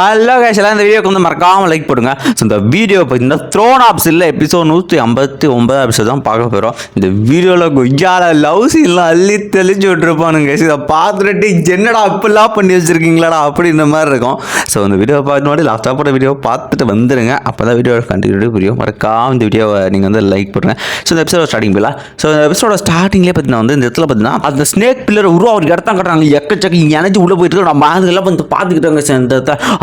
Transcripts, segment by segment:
Hello cash எல்லாம் இந்த வீடியோக்கு வந்து மறக்காமல் லைக் போடுங்க. ஸோ இந்த வீடியோ பார்த்தீங்கன்னா த்ரோன் ஆப்ஸ் இல்லை எபிசோட் நூற்றி ஐம்பத்தி ஒன்பது எபிசோட் தான் பார்க்க போகிறோம் இந்த வீடியோவில் கொய்யால லவ் சீன்லாம் அள்ளி தெளிச்சு விட்டுருப்பானுங்க இதை பார்த்துட்டு என்னடா அப்படிலாம் பண்ணி வச்சிருக்கீங்களாடா அப்படின்ற மாதிரி இருக்கும். ஸோ இந்த வீடியோ பார்த்து லாஸ்ட்டாக போட வீடியோ பார்த்துட்டு வந்துடுங்க அப்போ தான் வீடியோ கண்டினியூ புரியும். மறக்காம இந்த வீடியோவை நீங்கள் வந்து லைக் பண்ணுங்க ஸோ இந்த எபிசோட ஸ்டார்டிங் போல. ஸோ இந்த எபிசோட ஸ்டார்டிங்லேயே பார்த்தீங்கன்னா வந்து இந்த இடத்துல பார்த்தீங்கன்னா அந்த ஸ்னேக் பில்லர் உருவா ஒரு இடத்தான் கட்டுறாங்க. எக்கச்சக்க எனர்ஜி உள்ளே போயிட்டு இருக்கு. நம்ம அதெல்லாம் வந்து பார்த்துக்கிட்டாங்க சார் இந்த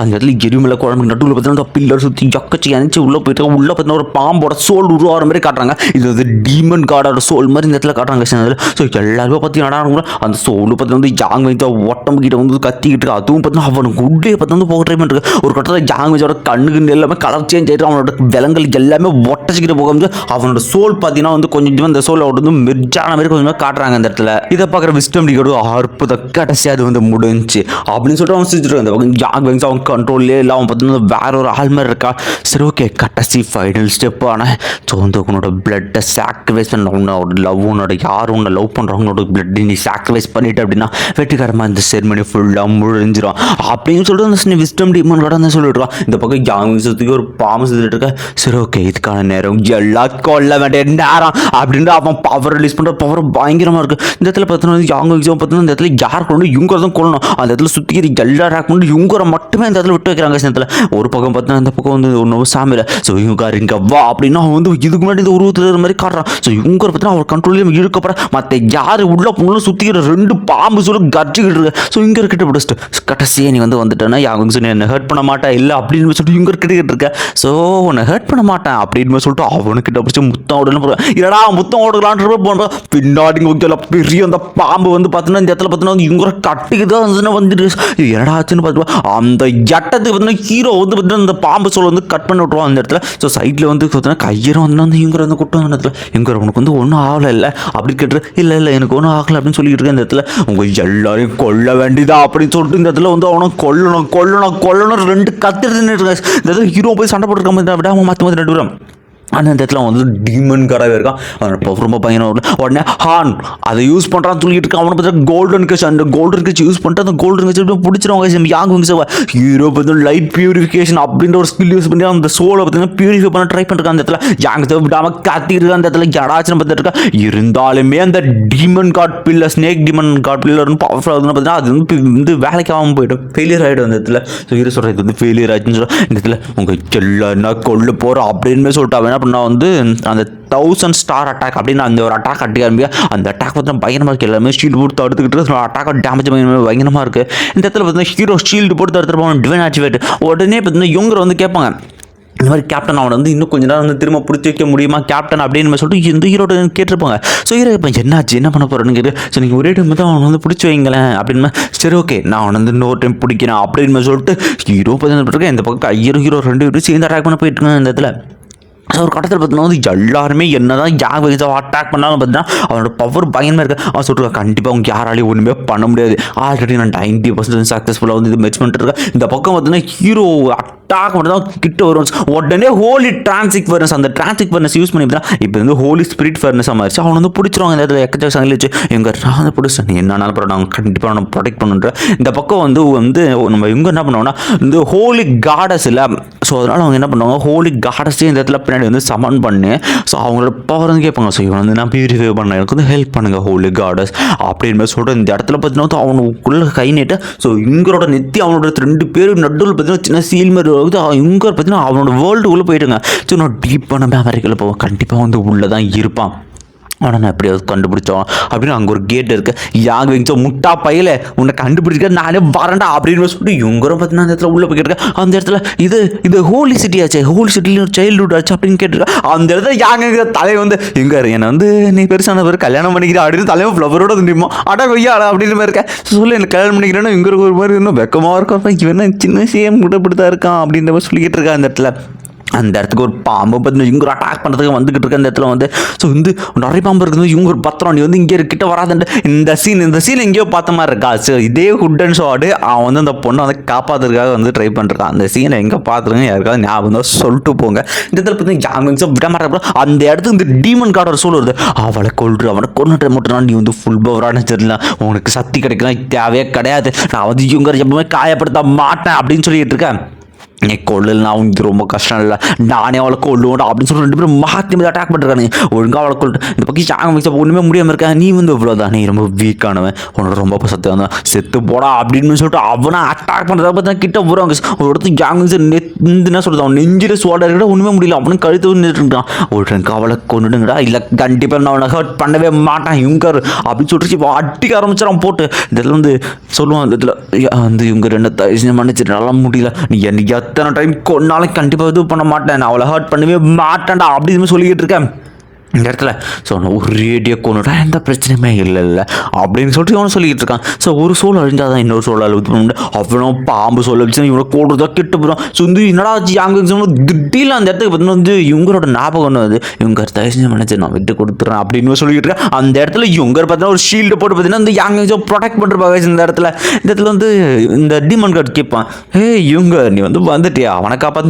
அந்த இடத்துல எரிமலை குழம்பு நடுவில் பார்த்தீங்கன்னா பில்லர் சுற்றி எக்கச்சக்க எனர்ஜி உள்ளே போயிட்டு உள்ள பார்த்தீங்கன்னா ஒரு பாம்போட சோல் உருவாகிற மாதிரி காட்டுறாங்க. இது வந்து டீமன் காடோட சோல் மாதிரி இந்த இடத்துல காட்டுறாங்க சார் ஸோ எல்லாருமே பார்த்தீங்கன்னா அந்த சோல் பார்த்தீங்கன்னா வந்து ஜாங் வைத்த ஒட்டம் கிட்ட வந்து கத்திக்கிட்டு இருக்கு. அதுவும் பார்த்தீங்கன்னா அவனுக்கு உள்ளே பார்த்தீங்கன்னா போக ட்ரை பண்ணுறது ஒரு கட்டத்தில் ஜாங் வச்சோட கண்ணுக்கு எல்லாமே கலர் சேஞ்ச் ஆகிட்டு அவனோட விலங்குகள் எல்லாமே ஒட்டச்சிக்கிட்டு போக வந்து அவனோட சோல் பார்த்தீங்கன்னா வந்து கொஞ்சம் அந்த சோல் வந்து மெர்ஜான மாதிரி கொஞ்சமாக காட்டுறாங்க அந்த இடத்துல. இதை பார்க்குற விஸ்டம் டிகோடு அற்புத கடைசியாக அது வந்து முடிஞ்சு. அப்படின்னு சொல்லிட்டு அவன் செஞ்சுட்டு அந்த பக்கம் ஜாக் அவன் கண்ட்ரோல்லே இல்லை அவன் பார்த்தீங்கன்னா வேற ஒரு ஆள் மாதிரி இருக்கா? சரி ஓகே கடைசி ஃபைனல் ஸ்டெப் ஆனால் ஸோ வந்து உன்னோட பிளட்டை சாக்ரிஃபைஸ் பண்ண உன்னோட லவ் உன்னோட யார் உன்னை லவ் பண்ணுறவங்களோட பிளட் நீ சாக்ரிஃபைஸ் பண்ணிட்டு அப்படின்னா வெற்றிகரமாக இந்த செரிமனி ஃபுல்லாக முடிஞ்சிடும் அப்படின்னு சொல்லிட்டு அந்த விஸ்டம் டீமன் கூட வந்து சொல்லிடுவான் இந்த பக்கம் ஜாங் சுற்றி ஒரு பாம்பு செஞ்சுட்டு இருக்க. சரி ஓகே இதுக்கான நேரம் எல்லா கொல்ல வேண்டிய நேரம் அப்படின்ட்டு அவன் பவர் ரிலீஸ் பண்ணுற பவர் பயங்கரமாக இருக்குது இந்த இடத்துல பார்த்தீங்கன்னா யாங் எக்ஸாம் பார்த்தீங்கன்னா இந்த இடத்துல யார் கொண்டு இவங்க தான் கொள்ளணும் அந்த இடத்துல சுற்றிக்கிற எல்லா ரேக் பண்ணி யுங்கரை மட்டுமே இந்த இடத்துல விட்டு வைக்கிறாங்க இந்த இடத்துல ஒரு பக்கம் பார்த்தா இந்த பக்கம் வந்து ஒன்று சாமியில் ஸோ இவங்க இங்கே வா அப்படின்னா அவன் வந்து இதுக்கு முன்னாடி இந்த உருவத்தில் இருக்கிற மாதிரி காட்டுறான். ஸோ இவங்க பார்த்தீங்கன்னா அவர் கண்ட்ரோலையும் இழுக்கப்பட மற்ற யார் உள்ள போனாலும் சுற்றிக்கிற ரெண்டு பாம்பு சொல்லி கட்சிக்கிட்டு இருக்கு. ஸோ இங்கே இருக்கிட்ட பிடிச்சிட்டு கடைசியாக நீ வந்து வந்துட்டேன்னா யாங்க சொல்லி என்ன ஹர்ட் பண்ண மாட்டேன் இல்லை அப்படின்னு சொல்லிட்டு இங்கே கிட்ட இருக்க. ஸோ உன்னை ஹர்ட் பண்ண மாட்டேன் அப்படின்னு சொல்லிட்டு அவனுக்கிட்ட பிடிச்சி முத்தம் ஓடலாம் போடுவேன். இல்லடா முத்தம் ஓடலான்ற போனோம் பின்னாடி இங்கே பெரிய அந்த பாம்பு வந்து பார்த்தீங்கன்னா இந்த இடத்துல பார்த்தீங்கன்னா இவங்க கட்டிக்கு தான் வந்து வந்துட்டு என்னடா ஆச்சுன்னு பார்த்துட்டு அந்த ஜட்டத்துக்கு பார்த்தீங்கன்னா ஹீரோ வந்து பார்த்தீங்கன்னா இந்த பாம்பு சோல் வந்து கட் பண்ணி விட்ருவோம் அந்த இடத்துல. ஸோ சைடில் வந்து பார்த்தீங்கன்னா கையரும் வந்து வந்து இவங்க வந்து கூட்டம் அந்த இடத்துல. இவங்க உனக்கு வந்து ஒன்றும் ஆகலை இல்லை. அப்படி கேட்டு இல்லை இல்லை எனக்கு ஒன்றும் ஆகலை அப்படின்னு சொல்லிட்டு இருக்கேன் இந்த இடத்துல. உங்கள் எல்லாரையும் கொல்ல வேண்டியதா? அப்படின்னு சொல்லிட்டு இந்த இடத்துல வந்து அவனை கொல்லணும் கொல்லணும் கொல்லணும் ரெண்டு கத்துட்டு இந்த இடத்துல ஹீரோ போய் சண்டை போட்டுருக்க மாதிரி விடாமல் மாற்றி மாதிரி ரெண்டு பேரும் ஆனால் இந்த இடத்துல அவன் வந்து டீமன்காராகவே இருக்கான். அவன் ரொம்ப பையனாக இருக்கும் உடனே ஹான் அதை யூஸ் பண்ணுறான்னு சொல்லிட்டு இருக்கான். அவனை பார்த்தா கோல்டன் கட்ச் அந்த கோல்டன் கட்ச் யூஸ் பண்ணிட்டு அந்த கோல்டன் கட்ச் பிடிச்சிருவாங்க. யாங் விங்ஸ் ஹீரோ பார்த்தா லைட் பியூரிஃபிகேஷன் அப்படின்ற ஒரு ஸ்கில் யூஸ் பண்ணி அந்த சோலை பார்த்தீங்கன்னா பியூரிஃபை பண்ண ட்ரை பண்ணிருக்கான் அந்த இடத்துல. யாங் விடாமல் காத்திட்டு இருக்கான் அந்த இடத்துல. ஜடாச்சுன்னு பார்த்துட்டு இருக்கா? இருந்தாலுமே அந்த demon god pillar snake demon god pillar பவர்ஃபுல்லாக பார்த்தீங்கன்னா அது வந்து வந்து வேலைக்கு ஆகாமல் போயிடும். ஃபெயிலியர் ஆகிடும் அந்த இடத்துல. ஸோ ஹீரோ சொல்கிறது இது வந்து ஃபெயிலியர் ஆச்சுன்னு சொல்ல இந்த இடத்துல உங்கள் எல்லாம் கொள்ளு போகிறோம் அப்படின்னு சொல்லிட்டு அவன் என்ன வந்து அந்த தௌசண்ட் ஸ்டார் அட்டாக் அப்படின்னு அந்த ஒரு அட்டாக் அட்டி ஆரம்பிக்க அந்த அட்டாக் பார்த்தா பயங்கரமாக இருக்குது எல்லாமே ஷீல்டு போட்டு தடுத்துக்கிட்டு அட்டாக் டேமேஜ் பயங்கரமாக இருக்குது இந்த இடத்துல பார்த்தீங்கன்னா ஹீரோ ஷீல்டு போட்டு தடுத்துருப்பாங்க. டிவைன் ஆக்டிவேட் உடனே பார்த்தீங்கன்னா இவங்க வந்து கேட்பாங்க. இந்த மாதிரி கேப்டன் அவனை வந்து இன்னும் கொஞ்ச நேரம் வந்து திரும்ப பிடிச்சி வைக்க முடியுமா? கேப்டன் அப்படின்னு சொல்லிட்டு இந்த ஹீரோட கேட்டிருப்பாங்க. ஸோ ஹீரோ இப்போ என்னாச்சு? என்ன பண்ண போகிறேன்னு கேட்டு ஸோ நீங்கள் ஒரே டைம் தான் அவனை வந்து பிடிச்சி வைங்களேன். அப்படின்னு சரி ஓகே நான் அவனை வந்து இன்னொரு டைம் பிடிக்கிறேன். அப்படின்னு சொல்லிட்டு ஹீரோ பார்த்தீங்கன்னா இந்த பக்கம் ஐயரும் ஹீரோ ரெண்டு பேரும் சேர்ந்து அட்டாக் பண்ண போயிட்டு இருக்காங்க இந்த இடத்துல. ஒரு கட்டத்தில் பார்த்தீங்கன்னா வந்து எல்லாருமே என்ன தான் யார் வயசாக அட்டாக் பண்ணாலும் பார்த்தீங்கன்னா அவனோட பவர் பயமாக இருக்கு. அவன் சொல்லிருக்கா கண்டிப்பாக அவங்க யாராலையும் ஒன்றுமே பண்ண முடியாது. ஆல்ரெடி நான் நைன்ட்டி பர்சன்ட் சக்ஸஸ்ஃபுல்லாக வந்து இது மெச் பண்ணிட்டுருக்கேன் இந்த பக்கம் பார்த்தீங்கன்னா ஹீரோ அட்டாக் மட்டும் தான் கிட்ட வரும். உடனே ஹோலி டிரான்சிக் ஃபர்னஸ் அந்த டிரான்சிக் ஃபர்னஸ் யூஸ் பண்ணி தான் இப்போ வந்து ஹோலி ஸ்பிரிட் ஃபர்னஸ் மாறிச்சு அவனை வந்து பிடிச்சிருவாங்க இந்த இடத்துல எக்கச்சக்க சங்கிலி வச்சு. எங்கள் நான் வந்து நீ என்னன்னாலும் பரவாயில்ல அவங்க கண்டிப்பாக அவனை ப்ரொடெக்ட் பண்ணுன்ற இந்த பக்கம் வந்து வந்து நம்ம இவங்க என்ன பண்ணுவோம்னா இந்த ஹோலி காடஸ் இல்லை. ஸோ அதனால் அவங்க என்ன பண்ணுவாங்க ஹோலி காடஸே இந்த இடத்துல பின்னாடி வந்து சமன் பண்ணு. ஸோ அவங்களோட பவர் வந்து கேட்பாங்க. ஸோ இவன் வந்து நான் பியூரிஃபை பண்ண எனக்கு வந்து ஹெல்ப் பண்ணுங்க ஹோலி காடஸ் அப்படின்னு மாதிரி சொல்லிட்டு இந்த இடத்துல பார்த்தீங்கன்னா அவனுக்குள்ள கை நீட்டு. ஸோ இவங்களோட நெத்தி அவனோட ரெண்டு பேரும் நடுவில் பார்த்தீங்கன்னா சின்ன சீல் மாதிரி வருது இவங்க பார்த்தீங்கன்னா அவனோட வேர்ல்டுக்குள்ளே போயிட்டுங்க ஸோ நான் டீப்பான அமெரிக்காவில் போவேன். கண்டிப்பாக வந்து உள்ளே தான் இருப்பான். அவனை நான் எப்படியாவது கண்டுபிடிச்சோம். அப்படின்னு அங்கே ஒரு கேட் இருக்கு. யாங்க வைச்சோ முட்டா பையில உன்னை கண்டுபிடிக்க நானே வரேன்டா அப்படின்னு சொல்லிட்டு இவங்களும் பார்த்தீங்கன்னா அந்த இடத்துல உள்ளே போய்க்கிட்டு அந்த இடத்துல இது இது ஹோலி சிட்டி ஆச்சு ஹோலி சிட்டியில் ஒரு சைல்டுஹுட் ஆச்சு அப்படின்னு கேட்டிருக்கா. அந்த இடத்துல யாங்க தலை வந்து எங்க என்னை வந்து நீ பெருசான பேர் கல்யாணம் பண்ணிக்கிறா? அப்படின்னு தலைவன் ஃப்ளவரோட துண்டிமா அடா கொய்யா அப்படின்னு மாதிரி இருக்கேன் சொல்லி எனக்கு கல்யாணம் பண்ணிக்கிறேன்னா இங்கே ஒரு மாதிரி இன்னும் வெக்கமாக இருக்கும் இவன் சின்ன சேம் கூட இப்படி தான் இருக்கான் அப்படின்ற மாதிரி சொல்லிக்கிட்டு இருக்கான் அந்த இடத்துல. அந்த இடத்துக்கு ஒரு பாம்பு பார்த்தீங்கன்னா இவங்க அட்டாக் பண்ணுறதுக்கு வந்துக்கிட்டு இருக்க அந்த இடத்துல வந்து ஸோ வந்து நிறைய பாம்பு இருக்குது. இவங்க ஒரு பத்திரம் நீ வந்து இங்கே இருக்கிட்ட வராதுன்ட்டு. இந்த சீன் இந்த சீன் எங்கேயோ பார்த்த மாதிரி இருக்கா? ஸோ இதே ஹுட் அண்ட் ஷாடு அவன் வந்து அந்த பொண்ணை வந்து காப்பாற்றுறதுக்காக வந்து ட்ரை பண்ணிருக்கான். அந்த சீனை எங்கே பார்த்துருங்க யாருக்காவது ஞாபகம் தான் சொல்லிட்டு போங்க. இந்த இடத்துல பார்த்தீங்கன்னா யாங்க விட மாட்டேன் அந்த இடத்துக்கு இந்த டீமன் கார்டு ஒரு சூழ் வருது. அவளை கொள்று அவனை கொண்டுட்டு மட்டும் நீ வந்து ஃபுல் பவரான தெரியல. உனக்கு சக்தி கிடைக்கலாம் தேவையே கிடையாது. நான் வந்து இவங்க எப்பவுமே காயப்படுத்த மாட்டேன் அப்படின்னு சொல்லிட்டு இருக்கேன். நீ கொள்ளலாம் அவனுக்கு ரொம்ப கஷ்டம் இல்லை. நானே அவளை கொள்ளுவோம் அப்படின்னு சொல்லி ரெண்டு பேரும் மாற்றி மீது அட்டாக் பண்ணிருக்கானுங்க ஒழுங்காக அவளை கொள்ளு இந்த பக்கம் சாங்க மிக்ஸ் ஒன்றுமே முடியாமல் இருக்கா. நீ வந்து இவ்வளோ தான் நீ ரொம்ப வீக்கானவன் உன்னோட ரொம்ப சத்து வந்தான் செத்து போடா அப்படின்னு சொல்லிட்டு அவனை அட்டாக் பண்ணுறத பார்த்தா கிட்ட போகிறாங்க ஒரு இடத்துல ஜாங் மிக்ஸ் என்ன சொல்கிறது அவன் நெஞ்சில் சோட இருக்கிட்ட ஒன்றுமே முடியல. அவனும் கழுத்து நின்றுட்டு இருக்கான். அவளை கொண்டுடுங்கடா இல்லை கண்டிப்பாக நான் அவனை ஹர்ட் பண்ணவே மாட்டான் இவங்கர் அப்படின்னு சொல்லிட்டு இப்போ அட்டிக்க ஆரம்பிச்சிடான் போட்டு. இதில் வந்து சொல்லுவான் இந்த இதில் வந்து இவங்க ரெண்டு தயவு மன்னிச்சிட்டு நல்லா முடியல. நீ என்னைக்கா எத்தனை டைம் கொன்னாலும் கண்டிப்பாக இது பண்ண மாட்டேன். நான் அவளை ஹர்ட் பண்ணவே மாட்டேன்டா அப்படின்னு சொல்லிக்கிட்டு இருக்கேன். இந்த இடத்துல ஸோ ஒரு ரேடியோ கொண்டுட்டா எந்த பிரச்சனையுமே இல்லை இல்லை அப்படின்னு சொல்லிட்டு இவனை சொல்லிக்கிட்டு இருக்கான். ஸோ ஒரு சோல் அழிஞ்சால் தான் இன்னொரு சோலால் இது பண்ண முடியும் அவனும் பாம்பு சோல் வச்சு இவனை கூடுறதா கிட்ட போகிறான் ஸோ வந்து என்னடா அங்கே திடீர்னு அந்த இடத்துக்கு பார்த்தீங்கன்னா வந்து இவங்களோட ஞாபகம் ஒன்று வந்து இவங்க தயவு செஞ்சு நான் விட்டு கொடுத்துறேன் அப்படின்னு சொல்லிட்டு இருக்கேன். அந்த இடத்துல இவங்க பார்த்தீங்கன்னா ஒரு ஷீல்டு போட்டு பார்த்தீங்கன்னா இந்த யாங்க ப்ரொடெக்ட் பண்ணுறாங்க இந்த இடத்துல இந்த இடத்துல வந்து இந்த டிமன் கார்டு கேட்பான். ஏ இவங்க நீ வந்து வந்துட்டியா? அவனை காப்பாற்றி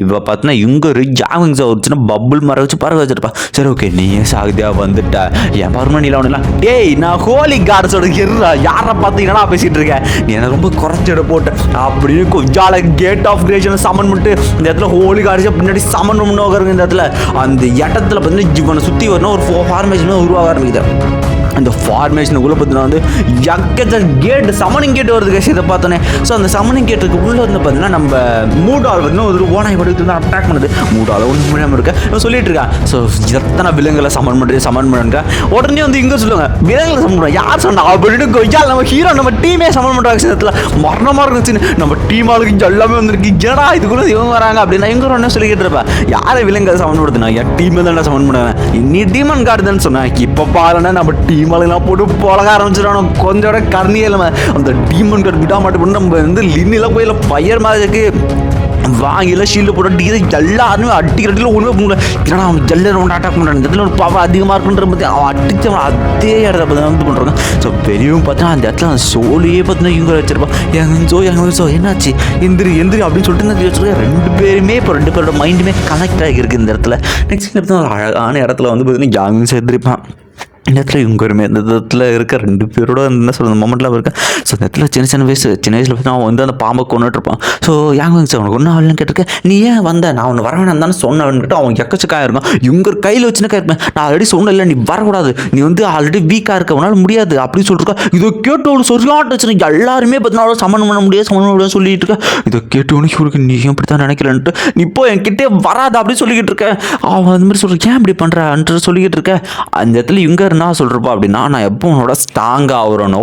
இப்போ பார்த்தீங்கன்னா இவங்க யாங்க ஒரு சின்ன பபுள் மர வச்சு பறவை வச்சிருப்பா சரி ஓகே நீ சாகுதியா வந்துட்ட. என் பர்மனியில் ஒன்றுலாம் டேய் நான் ஹோலி கார்ட்ஸோட இருறா யாரை பார்த்து என்னடா பேசிட்டு இருக்கேன்? நீ என்ன ரொம்ப குறைச்சிட போட்ட. அப்படின்னு கொஞ்சால கேட் ஆஃப் கிரியேஷன் சமன் பண்ணிட்டு இந்த இடத்துல ஹோலி கார்ட்ஸை பின்னாடி சமன் பண்ணுவாங்க இந்த இடத்துல. அந்த இடத்துல பார்த்தீங்கன்னா இவனை சுற்றி வரணும் ஒரு ஃபார்மேஷன் உருவாக ஆரம்பிக்குது. அந்த ஃபார்மேஷனுக்குள்ளே பார்த்தீங்கன்னா வந்து எக்கச்ச கேட் சமனிங் கேட் வருது கேஸ் இதை பார்த்தோன்னே. ஸோ அந்த சமனிங் கேட்டுக்கு உள்ளே வந்து பார்த்தீங்கன்னா நம்ம மூடால் வந்து ஒரு ஓனாய் படுத்து வந்து அட்டாக் பண்ணுது. மூடால் ஒன்றும் முடியாமல் இருக்க. இவன் சொல்லிட்டு இருக்கான் ஸோ எத்தனை விலங்குகளை சமன் பண்ணுறது சமன் பண்ணுங்க உடனே வந்து இங்கே சொல்லுவாங்க விலங்குகளை சமன் பண்ணுவாங்க யார் சொன்னா அப்படின்னு கொய்யா நம்ம ஹீரோ நம்ம டீமே சமன் பண்ணுறாங்க சிலத்தில் மரணமாக இருந்துச்சு நம்ம டீம் ஆளுக்கு எல்லாமே வந்திருக்கு. ஏடா இதுக்குள்ள இவங்க வராங்க அப்படின்னா இவங்க ஒன்று சொல்லிக்கிட்டு இருப்பேன் யாரை விலங்குகளை சமன் பண்ணுறது என் டீமே தான் சமன் பண்ணுவேன். நீ டீமன் கார்டு தான் சொன்னேன் இப்போ பாருன்னா நம்ம டீம் ஆளுங்களாம் போட்டு பழக ஆரம்பிச்சிடணும் கொஞ்சோட கர்ணி இல்லாம அந்த டீமன் கட் விட்டா மாட்டேன் நம்ம வந்து லின்னிலாம் போய் பையர் மாதிரி இருக்கு. வாங்கில ஷீல்டு போட்டு அடிக்கிறது எல்லாருமே அடிக்கிறதுல ஒன்றுமே பண்ணல ஏன்னா அவன் ஜல்லர் ரொம்ப அட்டாக் பண்ணுறான் இந்த இடத்துல ஒரு பவர் அதிகமாக இருக்குன்ற பற்றி அவன் அடித்தவன் அதே இடத்துல பார்த்து வந்து பண்ணுறாங்க ஸோ பெரியவங்க பார்த்தா அந்த இடத்துல அந்த சோழியே பார்த்தீங்கன்னா இவங்க வச்சிருப்பான். எங்கோ சோ எங்க சோ என்னாச்சு? எந்திரி எந்திரி அப்படின்னு சொல்லிட்டு இந்த ரெண்டு பேருமே இப்போ ரெண்டு பேரோட மைண்டுமே கனெக்ட் ஆகியிருக்கு இந்த இடத்துல. நெக்ஸ்ட் இடத்துல ஒரு அழகான இடத்துல வந்து பார்த்தீங்கன்னா ஜாகிங் சேர்ந்திருப்பான். இடத்துல இவங்க ஒருமே இந்த இடத்துல இருக்க ரெண்டு பேரோட என்ன சொல்ற மொமெண்ட்லாம் இருக்கேன் ஸோ இந்த இடத்துல சின்ன சின்ன வயசு சின்ன வயசில் பார்த்தா அவன் வந்து அந்த பாம்பை கொண்டுட்டு இருப்பான். ஸோ யாங்க சார் அவனுக்கு ஒன்றும் ஆகலன்னு கேட்டிருக்கேன் நீ ஏன் வந்த? நான் ஒன்று வர வேணாம் தானே சொன்னவன்கிட்ட அவன் எக்கச்சக்காக இருக்கும் இவங்க கையில் வச்சுனக்கா இருப்பேன் நான் ஆல்ரெடி சொன்னேன் இல்லை நீ வரக்கூடாது. நீ வந்து ஆல்ரெடி வீக்காக இருக்க உன்னால் முடியாது. அப்படின்னு சொல்லிருக்கா இதை கேட்டு அவಳು சொல்லாட்டு வச்சு எல்லாருமே பார்த்தீங்கன்னா சமன் பண்ண முடியாது சமன் பண்ண சொல்லிட்டு இருக்கா. இதை கேட்டவனுக்கு இவருக்கு நீ இப்படி தான் நினைக்கிறேன்ட்டு? நீ இப்போ என்கிட்டே வராது அப்படின்னு சொல்லிக்கிட்டு இருக்க. அவன் அந்த மாதிரி சொல்கிறேன் ஏன் இப்படி பண்ணுறான்ட்டு சொல்லிக்கிட்டு இருக்க. அந்த இடத்துல இவங்க என்ன சொல்கிறப்பா அப்படின்னா நான் எப்போ உன்னோட ஸ்ட்ராங் ஆகுறனோ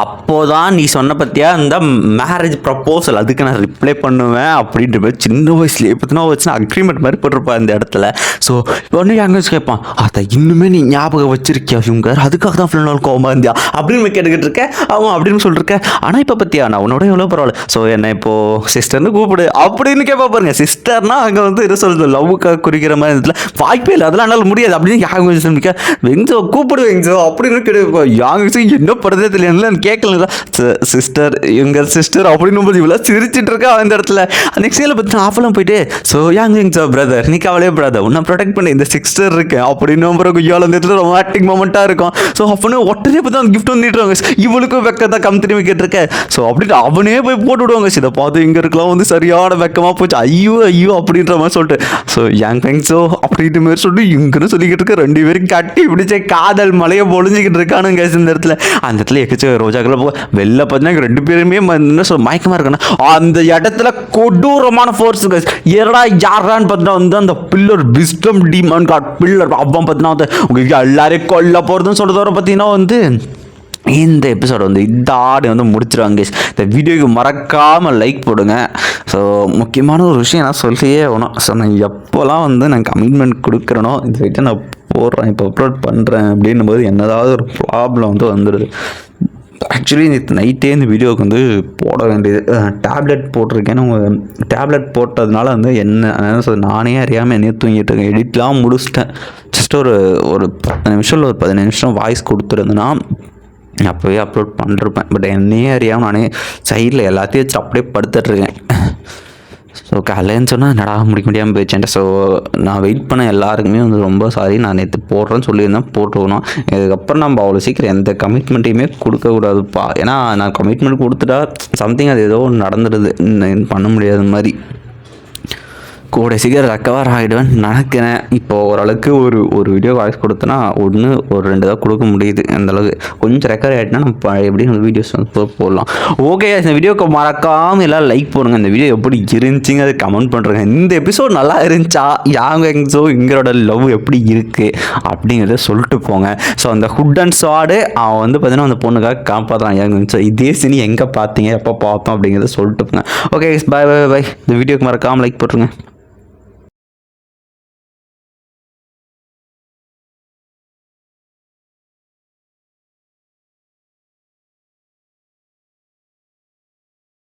அப்போதான் நீ சொன்ன பற்றியா இந்த மேரேஜ் ப்ரப்போசல் அதுக்கு நான் ரிப்ளை பண்ணுவேன் அப்படின்ற மாதிரி சின்ன வயசுலேயே பார்த்தீங்கன்னா வச்சு அக்ரிமெண்ட் மாதிரி போட்டிருப்பா இந்த இடத்துல. ஸோ உடனே அங்கே கேட்பான் அதை இன்னுமே நீ ஞாபகம் வச்சிருக்கியா இவங்க? அதுக்காக தான் ஃபில் நாள் கோமா இருந்தியா? அப்படின்னு கேட்டுக்கிட்டு இருக்கேன். அவன் அப்படின்னு சொல்லிருக்கேன். ஆனால் இப்போ பற்றியா நான் உன்னோட எவ்வளோ பரவாயில்ல. ஸோ என்ன இப்போது சிஸ்டர்னு கூப்பிடு அப்படின்னு கேட்பா பாருங்க. சிஸ்டர்னா அங்கே வந்து என்ன சொல்றது லவ்வுக்காக குறிக்கிற மாதிரி இதில் வாய்ப்பே இல்லை. அதெல்லாம் என்னால் முடியாது அப்படின்னு யாங்க சொல்லிக்க ஸோ கூப்பிடுவேங்க சோ அப்படின்னு கிடையாது. யாங்க என்ன படுறதே தெரியல. கேட்கல. சிஸ்டர் எங்கள் சிஸ்டர் அப்படின்னு போது இவ்வளோ சிரிச்சிட்டு இருக்கா அந்த இடத்துல. நெக்ஸ்ட் இயரில் பற்றி ஆஃபெல்லாம் போயிட்டு ஸோ யாங் யங்ஸா பிரதர் நீ கவலையே பிரதர் உன்னை ப்ரொடெக்ட் பண்ண இந்த சிஸ்டர் இருக்கேன் அப்படின்னு அப்புறம் ஐயாவில் இந்த இடத்துல ரொமாட்டிக் மூமெண்ட்டாக இருக்கும். ஸோ அப்படின்னு உடனே பார்த்து அந்த கிஃப்ட் வந்துட்டுருவாங்க இவளுக்கும் வெக்கத்தை கம் திரும்பி கேட்டிருக்கேன் ஸோ அப்படின்னு அவனே போய் போட்டு விடுவாங்க. இதை பார்த்து இங்கே இருக்கலாம் வந்து சரியான வெக்கமாக போச்சு. ஐயோ ஐயோ அப்படின்ற மாதிரி சொல்லிட்டு. ஸோ யாங் யங்ஸோ அப்படின்ற மாதிரி சொல்லிட்டு இங்கன்னு சொல்லிக்கிட்டு இருக்க. ரெண்டு பேரும் கட்டி பிடிச்ச காதல் மலையை பொழிஞ்சிக்கிட்டு இருக்கானுங்க இந்த இடத்துல. அந்த இடத்துல எக்கச்ச ரோஜாக்களை போ வெளில பார்த்தீங்கன்னா ரெண்டு பேருமே என்ன சொல் மயக்கமாக இருக்காங்க அந்த இடத்துல கொடூரமான ஃபோர்ஸ் எடா யாரான்னு பார்த்தீங்கன்னா வந்து அந்த pillar wisdom demon god pillar அவன் பார்த்தீங்கன்னா வந்து உங்களுக்கு எல்லாரையும் கொல்ல போகிறதுன்னு சொல்கிறத பார்த்தீங்கன்னா வந்து இந்த எபிசோட் வந்து இதாடி வந்து முடிச்சிருவாங்க இந்த வீடியோக்கு மறக்காமல் லைக் போடுங்க. ஸோ முக்கியமான ஒரு விஷயம் நான் சொல்லியே ஆகணும். ஸோ நான் எப்போல்லாம் வந்து நான் கமிட்மெண்ட் கொடுக்குறேனோ இது வரைக்கும் நான் போடுறேன் இப்போ அப்லோட் பண்ணுறேன் அப்படின்னும் போது என்னதாவது ஒரு ப்ராப்ளம் வந்து வந்துடுது. ஆக்சுவலி நேற்று நைட்டே இந்த வீடியோவுக்கு வந்து போட வேண்டியது. டேப்லெட் போட்டிருக்கேன்னு உங்கள் டேப்லெட் போட்டதுனால வந்து என்ன என்ன நானே அறியாமல் என்னையே தூங்கிட்டு இருக்கேன். எடிட்லாம் முடிச்சிட்டேன். ஜஸ்ட் ஒரு ஒரு பத்து நிமிஷம் இல்லை ஒரு பதினஞ்சு நிமிஷம் வாய்ஸ் கொடுத்துருந்தேன்னா அப்போவே அப்லோட் பண்ணிருப்பேன். பட் என்னையே அறியாமல் நானே சைடில் எல்லாத்தையும் வச்சு அப்படியே படுத்துட்ருக்கேன் ஸோ காலையின்னு சொன்னால் நடா முடிக்க முடியாமல் போயிடுச்சேன் ஸோ நான் வெயிட் பண்ண எல்லாருக்குமே வந்து ரொம்ப சாரி நான் நேற்று போடுறேன்னு சொல்லியிருந்தேன். போட்டுருக்கணும். இதுக்கப்புறம் நம்ம அவ்வளோ சீக்கிரம் எந்த கமிட்மெண்ட்டையுமே கொடுக்கக்கூடாதுப்பா ஏன்னா நான் கமிட்மெண்ட் கொடுத்துட்டா சம்திங் அது ஏதோ ஒன்று நடந்துடுது. இன்னும் பண்ண முடியாத மாதிரி. கூட சீக்கிரம் ரெக்கவர் ஆகிடுவேன் நினைக்கிறேன். இப்போ ஓரளவுக்கு ஒரு ஒரு வீடியோ வாய்ஸ் கொடுத்தனா ஒன்று ஒரு ரெண்டு தான் கொடுக்க முடியுது அந்தளவுக்கு கொஞ்சம் ரெக்கவர் ஆகிட்டுனா நம்ம எப்படி நம்ம வீடியோஸ் வந்து போடலாம். ஓகே இந்த வீடியோக்கு மறக்காமல் எல்லாம் லைக் போடுங்க. இந்த வீடியோ எப்படி இருந்துச்சுங்க அது கமெண்ட் பண்ணுறேங்க இந்த எபிசோட் நல்லா இருந்துச்சா? யாங்க எங்கோ இங்கரோட லவ் எப்படி இருக்குது அப்படிங்கிறத சொல்லிட்டு போங்க. ஸோ அந்த ஹுட் அண்ட் சாடு அவன் வந்து பார்த்தீங்கன்னா அந்த பொண்ணுக்காக காப்பாற்றுறான் யாங்க ஸோ இதே சினி எங்கே பார்த்தீங்க? எப்போ பார்த்தோம் அப்படிங்கிறத சொல்லிட்டு போங்க. ஓகே பை பை பை இந்த வீடியோக்கு மறக்காமல் லைக் போட்டுருங்க.